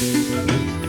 మా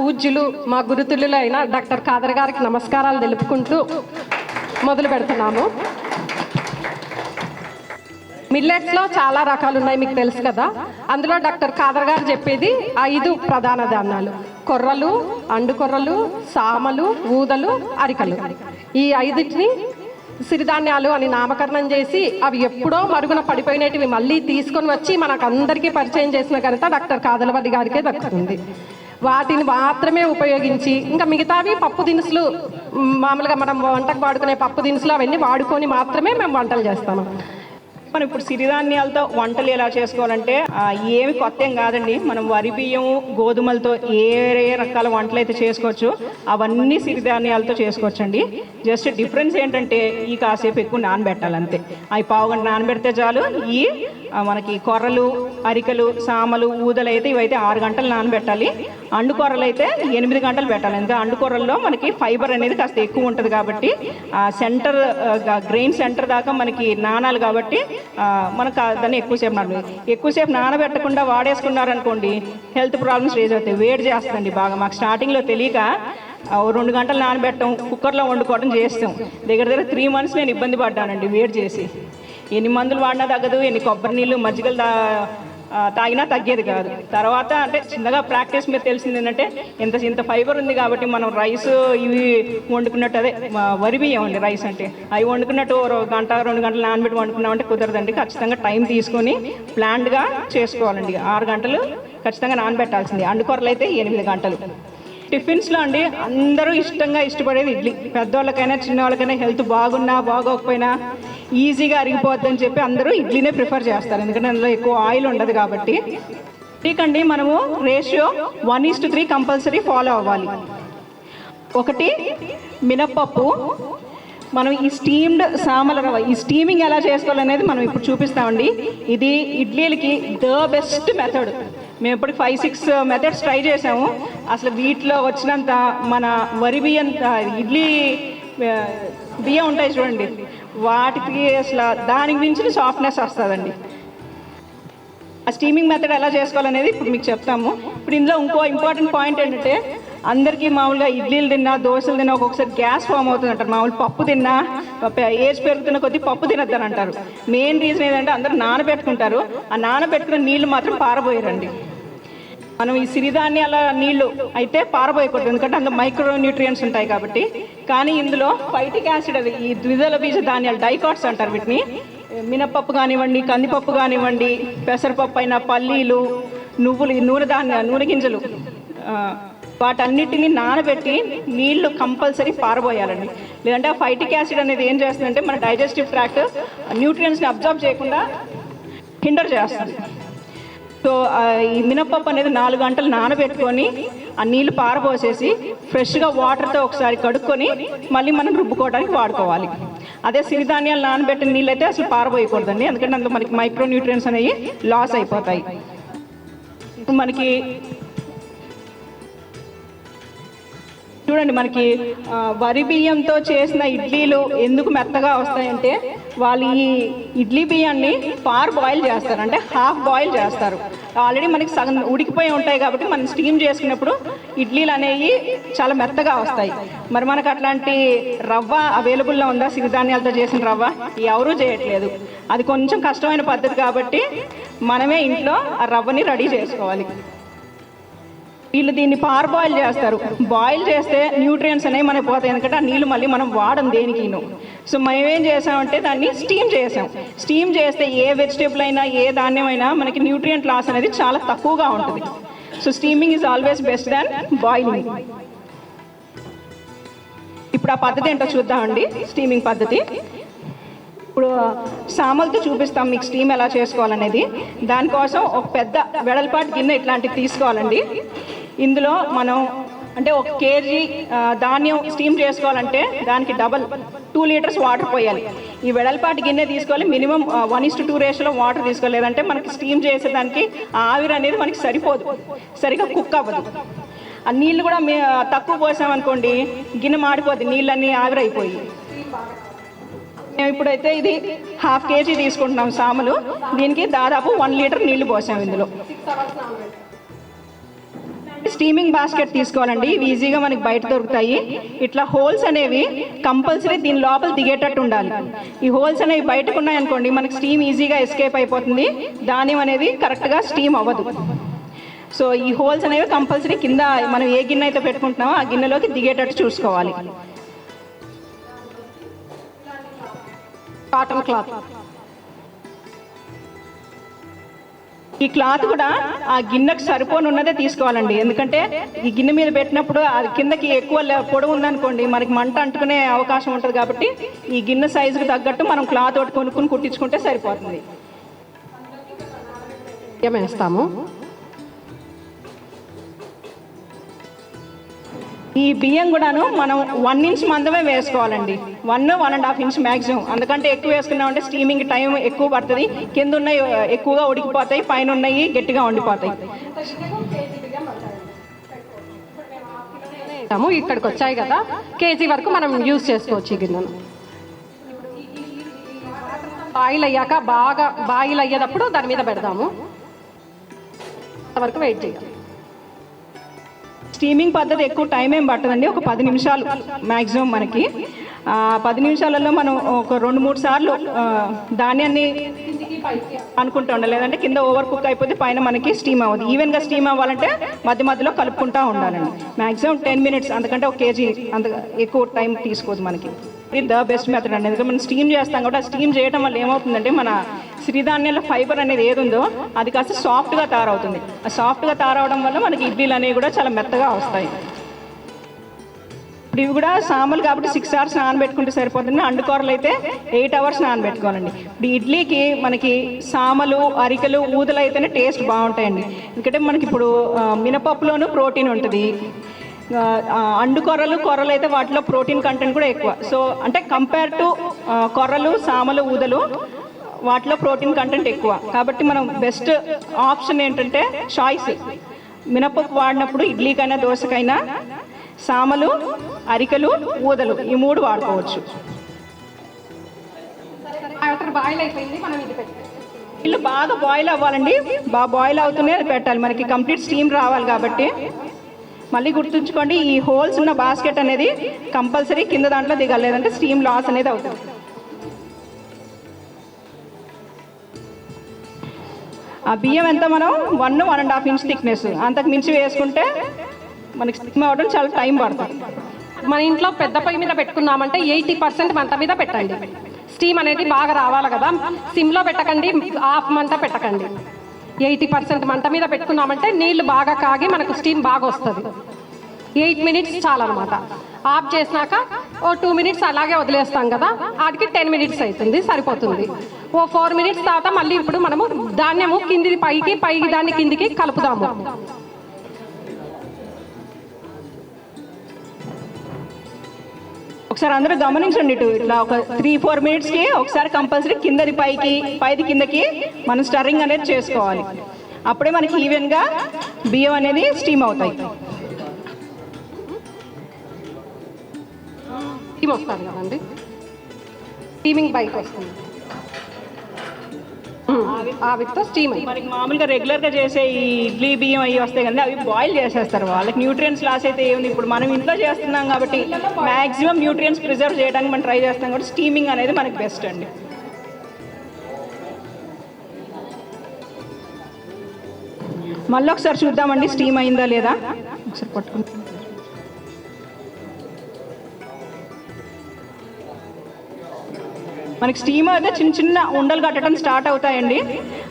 పూజ్యులు మా గురుతులు అయిన డాక్టర్ ఖాదర్ గారికి నమస్కారాలు తెలుపుకుంటూ మొదలు పెడుతున్నాము. మిల్లెట్స్లో చాలా రకాలు ఉన్నాయి మీకు తెలుసు కదా. అందులో డాక్టర్ ఖాదర్ గారు చెప్పేది ఐదు ప్రధాన ధాన్యాలు. కొర్రలు అండు కొర్రలు సామలు ఊదలు అరికలు. ఈ ఐదుటిని సిరిధాన్యాలు అని నామకరణం చేసి అవి ఎప్పుడో మరుగున పడిపోయినటివి మళ్ళీ తీసుకొని వచ్చి మనకు అందరికీ పరిచయం చేసిన ఘనత డాక్టర్ కాదలవల్లి గారికే దక్కుతుంది. వాటిని మాత్రమే ఉపయోగించి ఇంకా మిగతావి పప్పు దినుసులు మామూలుగా మనం వంటకు వాడుకునే పప్పు దినుసులు అవన్నీ వాడుకొని మాత్రమే మేము వంటలు చేస్తాము. మనం ఇప్పుడు సిరిధాన్యాలతో వంటలు ఎలా చేసుకోవాలంటే ఏమి కొత్త ఏం కాదండి. మనం వరి బియ్యం గోధుమలతో ఏ ఏ రకాల వంటలు అయితే చేసుకోవచ్చు. అవన్నీ సిరిధాన్యాలతో చేసుకోవచ్చండి. జస్ట్ డిఫరెన్స్ ఏంటంటే ఈ కాసేపు ఎక్కువ నానబెట్టాలంతే. అవి పావు గంట నానబెడితే చాలు. ఈ మనకి కొర్రలు అరికలు సామలు ఊదలు అయితే ఇవైతే ఆరు గంటలు నానబెట్టాలి. అండు కొర్రలు అయితే ఎనిమిది గంటలు పెట్టాలి. ఎందుకంటే అండు కొర్రల్లో మనకి ఫైబర్ అనేది కాస్త ఎక్కువ ఉంటుంది కాబట్టి సెంటర్ గ్రెయిన్ సెంటర్ దాకా మనకి నానాలి కాబట్టి మనకు దాన్ని ఎక్కువసేపు నాన ఎక్కువసేపు నానబెట్టకుండా వాడేసుకున్నారనుకోండి హెల్త్ ప్రాబ్లమ్స్ రేజ్ అవుతాయి. వేడి చేస్తుందండి బాగా. మాకు స్టార్టింగ్లో తెలియక ఓ రెండు గంటలు నానబెట్టడం కుక్కర్లో వండుకోవడం చేస్తాం. దగ్గర దగ్గర త్రీ మంత్స్ నేను ఇబ్బంది పడ్డానండి వేడి చేసి. ఎన్ని మందులు వాడినా తగ్గదు ఎన్ని కొబ్బరి నీళ్ళు మజ్జిగలు తా తాగినా తగ్గేది కాదు. తర్వాత అంటే చిన్నగా ప్రాక్టీస్ మీద తెలిసింది ఏంటంటే ఇంత ఇంత ఫైబర్ ఉంది కాబట్టి మనం రైస్ ఇవి వండుకున్నట్టు అదే వరి బియ్యం అండి రైస్ అంటే. అవి వండుకున్నట్టు గంట రెండు గంటలు నానబెట్టి వండుకున్నామంటే కుదరదండి. ఖచ్చితంగా టైం తీసుకొని ప్లాన్డ్గా చేసుకోవాలండి. ఆరు గంటలు ఖచ్చితంగా నానబెట్టాల్సింది. అండుకొరలు అయితే ఎనిమిది గంటలు. టిఫిన్స్లో అండి అందరూ ఇష్టంగా ఇష్టపడేది ఇడ్లీ. పెద్దవాళ్ళకైనా చిన్నవాళ్ళకైనా హెల్త్ బాగున్నా బాగోకపోయినా ఈజీగా అరిగిపోద్దని చెప్పి అందరూ ఇడ్లీనే ప్రిఫర్ చేస్తారు. ఎందుకంటే అందులో ఎక్కువ ఆయిల్ ఉండదు కాబట్టి. ఇకండి మనము ratio one is to three compulsory follow అవ్వాలి. ఒకటి మినప్పప్పు. మనం ఈ స్టీమ్డ్ సామల రవ్వ ఈ స్టీమింగ్ ఎలా చేసుకోవాలనేది మనం ఇప్పుడు చూపిస్తామండి. ఇది ఇడ్లీలకి ద బెస్ట్ మెథడ్. మేము ఇప్పుడు ఫైవ్ సిక్స్ మెథడ్స్ ట్రై చేసాము. అసలు వీటిలో వచ్చినంత మన వరి బియ్యం ఇడ్లీ బియ్యం ఉంటాయి చూడండి. వాటికి అసలు దానికి మించిన సాఫ్ట్నెస్ వస్తుందండి. ఆ స్టీమింగ్ మెథడ్ ఎలా చేసుకోవాలనేది ఇప్పుడు మీకు చెప్తాము. ఇప్పుడు ఇందులో ఇంకో ఇంపార్టెంట్ పాయింట్ ఏంటంటే అందరికీ మామూలుగా ఇడ్లీలు తిన్నా దోశలు తిన్నా ఒక్కొక్కసారి గ్యాస్ ఫామ్ అవుతుంది అంటారు మామూలు పప్పు తిన్నా ఏజ్ పెరుగుతున్న కొద్దీ పప్పు తినద్దని అంటారు మెయిన్ రీజన్ ఏంటంటే అందరూ నానబెట్టుకుంటారు. ఆ నానబెట్టుకున్న నీళ్ళు మాత్రం పారబోయారండి. మనం ఈ సిరిధాన్యాల నీళ్ళు అయితే పారబోయకూడదు. ఎందుకంటే అందులో మైక్రో న్యూట్రియంట్స్ ఉంటాయి కాబట్టి. కానీ ఇందులో ఫైటిక్ యాసిడ్ అది ఈ ద్విదల బీజ ధాన్యాలు డైకాట్స్ అంటారు వీటిని. మినపప్పు కానివ్వండి కందిపప్పు కానివ్వండి పెసరపప్పు అయినా పల్లీలు నువ్వులు ఈ నూనె ధాన్య నూనె గింజలు వాటన్నిటిని నానబెట్టి నీళ్ళు కంపల్సరీ పారబోయాలండి. లేదంటే ఆ ఫైటిక్ యాసిడ్ అనేది ఏం చేస్తుందంటే మన డైజెస్టివ్ ట్రాక్ట్ న్యూట్రియన్స్ని అబ్జర్వ్ చేయకుండా హిండర్ చేస్తుంది. సో ఈ మినప్పప్పు అనేది నాలుగు గంటలు నానబెట్టుకొని ఆ నీళ్ళు పారబోసేసి ఫ్రెష్గా వాటర్తో ఒకసారి కడుక్కొని మళ్ళీ మనం రుబ్బుకోవడానికి వాడుకోవాలి. అదే సిరిధాన్యాలు నానబెట్టిన నీళ్ళు అయితే అసలు పారబోయకూడదండి. ఎందుకంటే అందులో మనకి మైక్రో న్యూట్రియన్స్ అనేవి లాస్ అయిపోతాయి. ఇప్పుడు మనకి చూడండి మనకి వరి బియ్యంతో చేసిన ఇడ్లీలు ఎందుకు మెత్తగా వస్తాయంటే వాళ్ళు ఈ ఇడ్లీ బియ్యాన్ని పార్ బాయిల్ చేస్తారు. అంటే హాఫ్ బాయిల్ చేస్తారు. ఆల్రెడీ మనకి సగం ఉడికిపోయి ఉంటాయి కాబట్టి మనం స్టీమ్ చేసుకున్నప్పుడు ఇడ్లీలు అనేవి చాలా మెత్తగా వస్తాయి. మరి మనకు అట్లాంటి రవ్వ అవైలబుల్లో ఉందా? సిరిధాన్యాలతో చేసిన రవ్వ? ఎవరూ చేయట్లేదు. అది కొంచెం కష్టమైన పద్ధతి కాబట్టి మనమే ఇంట్లో ఆ రవ్వని రెడీ చేసుకోవాలి. వీళ్ళు దీన్ని పార్ బాయిల్ చేస్తారు. బాయిల్ చేస్తే న్యూట్రియన్స్ అనేవి మనకి పోతాయి. ఎందుకంటే ఆ నీళ్ళు మళ్ళీ మనం వాడం దేనికిను. సో మనం ఏం చేసామంటే దాన్ని స్టీమ్ చేసాం. స్టీమ్ చేస్తే ఏ వెజిటేబుల్ అయినా ఏ ధాన్యం అయినా మనకి న్యూట్రియంట్ లాస్ అనేది చాలా తక్కువగా ఉంటుంది. So steaming is always best than boiling. ఇప్పుడు ఆ పద్ధతి ఏంటో చూద్దామండి స్టీమింగ్ పద్ధతి. ఇప్పుడు సామలతో చూపిస్తాం మీకు స్టీమ్ ఎలా చేసుకోవాలనేది. దానికోసం ఒక పెద్ద వెడల్పాటి గిన్నె ఇట్లాంటివి తీసుకోవాలండి. ఇందులో మనం అంటే ఒక కేజీ ధాన్యం స్టీమ్ చేసుకోవాలంటే దానికి డబల్ టూ లీటర్స్ వాటర్ పోయాలి. ఈ వెడల్పాటి గిన్నె తీసుకోవాలి. మినిమం వన్ ఇస్ టూ రేషియోలో వాటర్ తీసుకోలేదంటే మనకి స్టీమ్ చేసేదానికి ఆవిరి అనేది మనకి సరిపోదు. సరిగా కుక్ అవ్వదు. ఆ నీళ్ళు కూడా మే తక్కువ పోసామనుకోండి గిన్నె మాడిపోద్ది. నీళ్ళన్నీ ఆవిరైపోయి మేము ఇప్పుడైతే ఇది హాఫ్ కేజీ తీసుకుంటున్నాం సాములు. దీనికి దాదాపు వన్ లీటర్ నీళ్ళు పోసాం ఇందులో. స్టీమింగ్ బాస్కెట్ తీసుకోవాలండి. ఇవి ఈజీగా మనకి బయట దొరుకుతాయి. ఇట్లా హోల్స్ అనేవి కంపల్సరీ దీని లోపల దిగేటట్టు ఉండాలి. ఈ హోల్స్ అనేవి బయటకు ఉన్నాయనుకోండి మనకి స్టీమ్ ఈజీగా ఎస్కేప్ అయిపోతుంది. ధాన్యం అనేది కరెక్ట్గా స్టీమ్ అవ్వదు. సో ఈ హోల్స్ అనేవి కంపల్సరీ కింద మనం ఏ గిన్నె అయితే పెట్టుకుంటున్నామో ఆ గిన్నెలోకి దిగేటట్టు చూసుకోవాలి. Cotton cloth. ఈ క్లాత్ కూడా ఆ గిన్నెకు సరిపోనున్నదే తీసుకోవాలండి. ఎందుకంటే ఈ గిన్నె మీద పెట్టినప్పుడు అది కిందకి ఎక్కువ లే- పొడవు ఉందనుకోండి మనకి మంట అంటుకునే అవకాశం ఉంటుంది కాబట్టి ఈ గిన్నె సైజుకి తగ్గట్టు మనం క్లాత్ ఒకటి కొనుక్కుని కుట్టించుకుంటే సరిపోతుంది. ఏమేస్తాము? ఈ బియ్యం కూడాను మనం వన్ ఇంచ్ మందమే వేసుకోవాలండి. One one and half inch maximum అందుకంటే ఎక్కువ వేసుకున్నామంటే స్టీమింగ్ టైం ఎక్కువ పడుతుంది. కింద ఉన్నాయి ఎక్కువగా ఉడికిపోతాయి పైన ఉన్నాయి గట్టిగా ఉండిపోతాయి ఇక్కడికి వచ్చాయి కదా. కేజీ వరకు మనం యూజ్ చేసుకోవచ్చు ఈ గిన్నెను. బాయిల్ అయ్యాక బాగా బాయిల్ అయ్యేటప్పుడు దాని మీద పెడదాము. అంతవరకు వెయిట్ చేయాలి స్టీమింగ్ పద్ధతి ఎక్కువ టైం ఏం పట్టదండి. ఒక పది నిమిషాలు మ్యాక్సిమం మనకి. పది నిమిషాలలో మనం ఒక రెండు మూడు సార్లు ధాన్యాన్ని అనుకుంటూ ఉండాలి. లేదంటే కింద ఓవర్ కుక్ అయిపోతే పైన మనకి స్టీమ్ అవ్వదు. ఈవెన్గా స్టీమ్ అవ్వాలంటే మధ్య మధ్యలో కలుపుకుంటా ఉండాలండి. మ్యాక్సిమం టెన్ మినిట్స్ అందుకంటే ఒక కేజీ అంత ఎక్కువ టైం తీసుకోదు మనకి. ఇది ద బెస్ట్ మెథడ్ అండి. ఎందుకంటే మనం స్టీమ్ చేస్తాం కాబట్టి స్టీమ్ చేయడం వల్ల ఏమవుతుందంటే మన సిరిధాన్యాల ఫైబర్ అనేది ఏది ఉందో అది కాస్త సాఫ్ట్గా తయారవుతుంది. ఆ సాఫ్ట్గా తయారవడం వల్ల మనకి ఇడ్లీలు అనేవి కూడా చాలా మెత్తగా వస్తాయి. ఇప్పుడు ఇవి కూడా సాములు కాబట్టి సిక్స్ అవర్స్ నానబెట్టుకుంటే సరిపోతుంది. అండుకూరలు అయితే ఎయిట్ అవర్స్ నానబెట్టుకోవాలండి. ఇప్పుడు ఇడ్లీకి మనకి సామలు అరికలు ఊదలు అయితేనే టేస్ట్ బాగుంటాయండి. ఎందుకంటే మనకి ఇప్పుడు మినపప్పులోనూ ప్రోటీన్ ఉంటుంది. అండు కొర్రలు కొర్రలు అయితే వాటిలో ప్రోటీన్ కంటెంట్ కూడా ఎక్కువ. సో అంటే కంపేర్ టు కొర్రలు సామలు ఊదలు వాటిలో ప్రోటీన్ కంటెంట్ ఎక్కువ. కాబట్టి మనం బెస్ట్ ఆప్షన్ ఏంటంటే చాయిస్. మినపప్పు వాడినప్పుడు ఇడ్లీకైనా దోశకైనా సామలు అరికలు ఊదలు ఈ మూడు వాడుకోవచ్చు. ఇల్లు బాగా బాయిల్ అవ్వాలండి. బాగా బాయిల్ అవుతూనే పెట్టాలి. మనకి కంప్లీట్ స్టీమ్ రావాలి కాబట్టి. మళ్ళీ గుర్తుంచుకోండి ఈ హోల్స్ ఉన్న బాస్కెట్ అనేది కంపల్సరీ కింద దాంట్లో దిగాలి. లేదంటే స్టీమ్ లాస్ అనేది అవుతుంది. ఆ బియ్యం ఎంత మనం? One one and half inch thickness అంతకు మించి వేసుకుంటే మనకి స్టీమ్ అవ్వడం చాలా టైం పడుతుంది. మన ఇంట్లో పెద్ద పొయ్యి మీద పెట్టుకున్నామంటే ఎయిటీ పర్సెంట్ మంట మీద పెట్టండి. స్టీమ్ అనేది బాగా రావాలి కదా. సిమ్లో పెట్టకండి హాఫ్ మంట పెట్టకండి. ఎయిటీ పర్సెంట్ మంట మీద పెట్టుకున్నామంటే నీళ్ళు బాగా కాగి మనకు స్టీమ్ బాగా వస్తుంది. Eight minutes చాలన్నమాట. ఆఫ్ చేసినాక ఓ టూ మినిట్స్ అలాగే వదిలేస్తాం కదా. వాటికి టెన్ మినిట్స్ అవుతుంది సరిపోతుంది. ఓ ఫోర్ మినిట్స్ తర్వాత మళ్ళీ ఇప్పుడు మనము ధాన్యము కిందిది పైకి పైకి దాన్ని కిందికి కలుపుదాము. ఒకసారి అందరూ గమనించండి ఇటు ఇట్లా ఒక త్రీ ఫోర్ మినిట్స్కి ఒకసారి కంపల్సరీ కిందది పైకి పైది కిందకి మనం స్టర్రింగ్ అనేది చేసుకోవాలి. అప్పుడే మనకి ఈవెన్గా బియ్యం అనేది స్టీమ్ అవుతాయి. స్టీమ్ వస్తుంది కదండి. స్టీమింగ్ బయట వస్తుంది. ఉమ్, ఆవిరితో స్టీమ్ మనకి మామూలుగా రెగ్యులర్గా చేసే ఈ ఇడ్లీ బియ్యం అవి వస్తాయి కదా అవి బాయిల్ చేసేస్తారు. వాళ్ళకి న్యూట్రియన్స్ లాస్ అయితే ఏముంది? ఇప్పుడు మనం ఇంట్లో చేస్తున్నాం కాబట్టి మ్యాక్సిమం న్యూట్రియన్స్ ప్రిజర్వ్ చేయడానికి మనం ట్రై చేస్తాం కాబట్టి స్టీమింగ్ అనేది మనకి బెస్ట్ అండి. మళ్ళీ ఒకసారి చూద్దామండి స్టీమ్ అయిందా లేదా? ఒకసారి పట్టుకుంటాం మనకి స్టీమ్ అయితే చిన్న చిన్న ఉండలు కట్టడం స్టార్ట్ అవుతాయండి.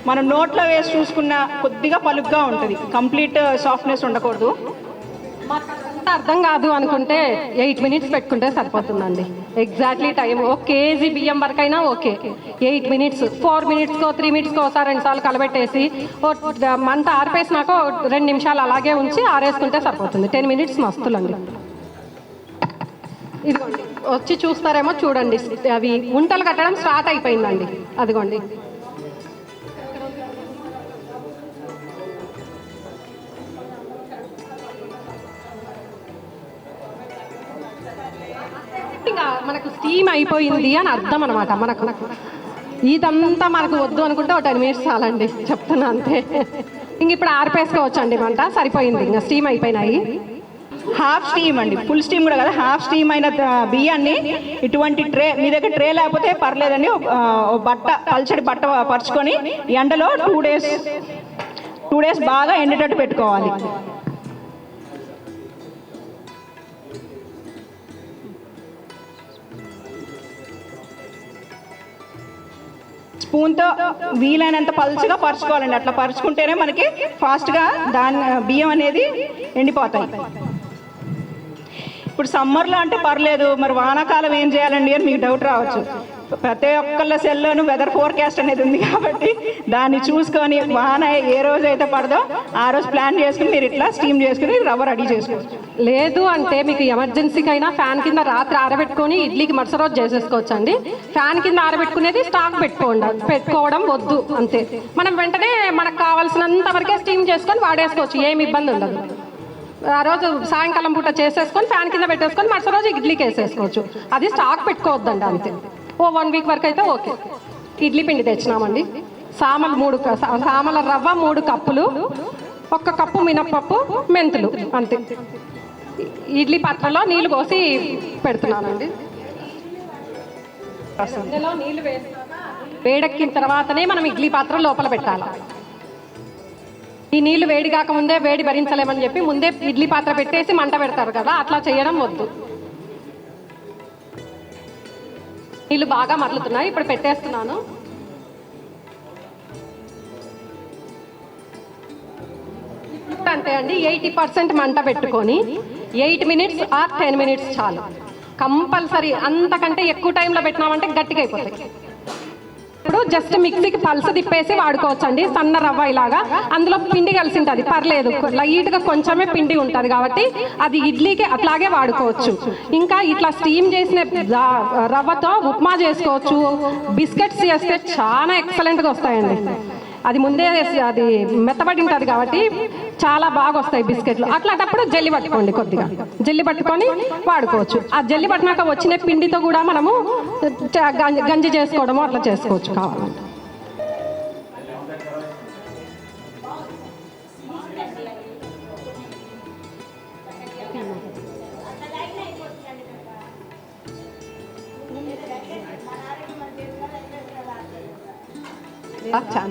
మనం నోట్లో వేసి చూసుకున్న కొద్దిగా పలుగ్గా ఉంటుంది. కంప్లీట్ uh, సాఫ్ట్నెస్ ఉండకూడదు. అర్థం కాదు అనుకుంటే ఎయిట్ మినిట్స్ పెట్టుకుంటే సరిపోతుందండి. ఎగ్జాక్ట్లీ టైం ఒక కేజీ బియ్యం వరకైనా ఓకే. ఎయిట్ మినిట్స్ ఫోర్ మినిట్స్కో త్రీ మినిట్స్కో ఒకసారి రెండు సార్లు కలబెట్టేసి ఓ మంట ఆరిపేసినాక రెండు నిమిషాలు అలాగే ఉంచి ఆరేసుకుంటే సరిపోతుంది. టెన్ మినిట్స్ మస్తులండి. ఇదిగోండి. వచ్చి చూస్తారేమో చూడండి. అవి ఉంటలు కట్టడం స్టార్ట్ అయిపోయిందండి. అదిగోండి. ఇంకా మనకు స్టీమ్ అయిపోయింది అని అర్థం అనమాట మనకు. ఇదంతా మనకు వద్దు అనుకుంటే ఒక టెన్ మినిట్స్ చాలండి. చెప్తున్నా అంతే. ఇంక ఇప్పుడు ఆరిపేసుకోవచ్చండి మంట. సరిపోయింది. ఇంకా స్టీమ్ అయిపోయినాయి. హాఫ్ స్టీమ్ అండి. ఫుల్ స్టీమ్ కూడా కదా హాఫ్ స్టీమ్ అయిన బియ్యాన్ని ఇటువంటి ట్రే మీ దగ్గర ట్రే లేకపోతే పర్లేదండి. బట్ట పల్చడి బట్ట పరుచుకొని ఎండలో టూ డేస్ టూ డేస్ బాగా ఎండేటట్టు పెట్టుకోవాలి. స్పూన్తో వీలైనంత పలుచగా పరుచుకోవాలండి. అట్లా పరుచుకుంటేనే మనకి ఫాస్ట్గా దాని బియ్యం అనేది ఎండిపోతాయి. ఇప్పుడు సమ్మర్లో అంటే పర్లేదు మరి వానాకాలం ఏం చేయాలండి అని మీకు డౌట్ రావచ్చు. ప్రతి ఒక్కళ్ళ సెల్లోనూ వెదర్ ఫోర్కాస్ట్ అనేది ఉంది కాబట్టి దాన్ని చూసుకొని వాన ఏ రోజు అయితే పడదో ఆ రోజు ప్లాన్ చేసుకుని మీరు ఇట్లా స్టీమ్ చేసుకుని రవ్వ రెడీ చేసుకోవచ్చు. లేదు అంటే మీకు ఎమర్జెన్సీకైనా ఫ్యాన్ కింద రాత్రి ఆరబెట్టుకొని ఇడ్లీకి మరుసటి రోజు చేసేసుకోవచ్చు అండి ఫ్యాన్ కింద ఆరబెట్టుకునేది స్టాక్ పెట్టుకోండి పెట్టుకోవడం వద్దు అంతే. మనం వెంటనే మనకు కావాల్సినంత వరకే స్టీమ్ చేసుకొని వాడేసుకోవచ్చు ఏమి ఇబ్బంది ఉండదు. ఆ రోజు సాయంకాలం పూట చేసేసుకొని ఫ్యాన్ కింద పెట్టేసుకొని మరుసటి రోజు ఇడ్లీకి వేసేసుకోవచ్చు. అది స్టాక్ పెట్టుకోవద్దండి అంతే. ఓ వన్ వీక్ వరకు అయితే ఓకే. ఇడ్లీ పిండి తెచ్చినామండి. సామలు మూడు సామల రవ్వ మూడు కప్పులు ఒక్క కప్పు మినప్పప్పు మెంతులు అంతే. ఇడ్లీ పాత్రలో నీళ్ళు పోసి పెడుతున్నానండి. వేడెక్కిన తర్వాతనే మనం ఇడ్లీ పాత్ర లోపల పెట్టాలి. ఈ నీళ్ళు వేడి కాకముందే వేడి భరించలేమని చెప్పి ముందే ఇడ్లీ పాత్ర పెట్టేసి మంట పెడతారు కదా అట్లా చేయడం వద్దు. నీళ్ళు బాగా మరలుతున్నాయి ఇప్పుడు పెట్టేస్తున్నాను. అంతే అండి ఎయిటీ పర్సెంట్ మంట పెట్టుకొని eight minutes or ten minutes చాలు. కంపల్సరీ అంతకంటే ఎక్కువ టైంలో పెట్టినామంటే గట్టిగా అయిపోతాయి. ఇప్పుడు జస్ట్ మిక్సీకి పల్స తిప్పేసి వాడుకోవచ్చు అండి సన్న రవ్వ ఇలాగా. అందులో పిండి కలిసి ఉంటుంది పర్లేదు. లైట్గా కొంచెమే పిండి ఉంటుంది కాబట్టి అది ఇడ్లీకి అట్లాగే వాడుకోవచ్చు. ఇంకా ఇట్లా స్టీమ్ చేసిన రవ్వతో ఉప్మా చేసుకోవచ్చు. బిస్కెట్స్ చేస్తే చాలా ఎక్సలెంట్గా వస్తాయండి. అది ముందే అది మెత్తబడి ఉంటుంది కాబట్టి చాలా బాగా వస్తాయి బిస్కెట్లు. అట్లాంటప్పుడు జల్లి పట్టుకోండి కొద్దిగా. జల్లి పట్టుకొని వాడుకోవచ్చు. ఆ జల్లి పట్టినాక వచ్చిన పిండితో కూడా మనము గంజి- చేసుకోవడము అట్లా చేసుకోవచ్చు కావాలంటే. చాలా.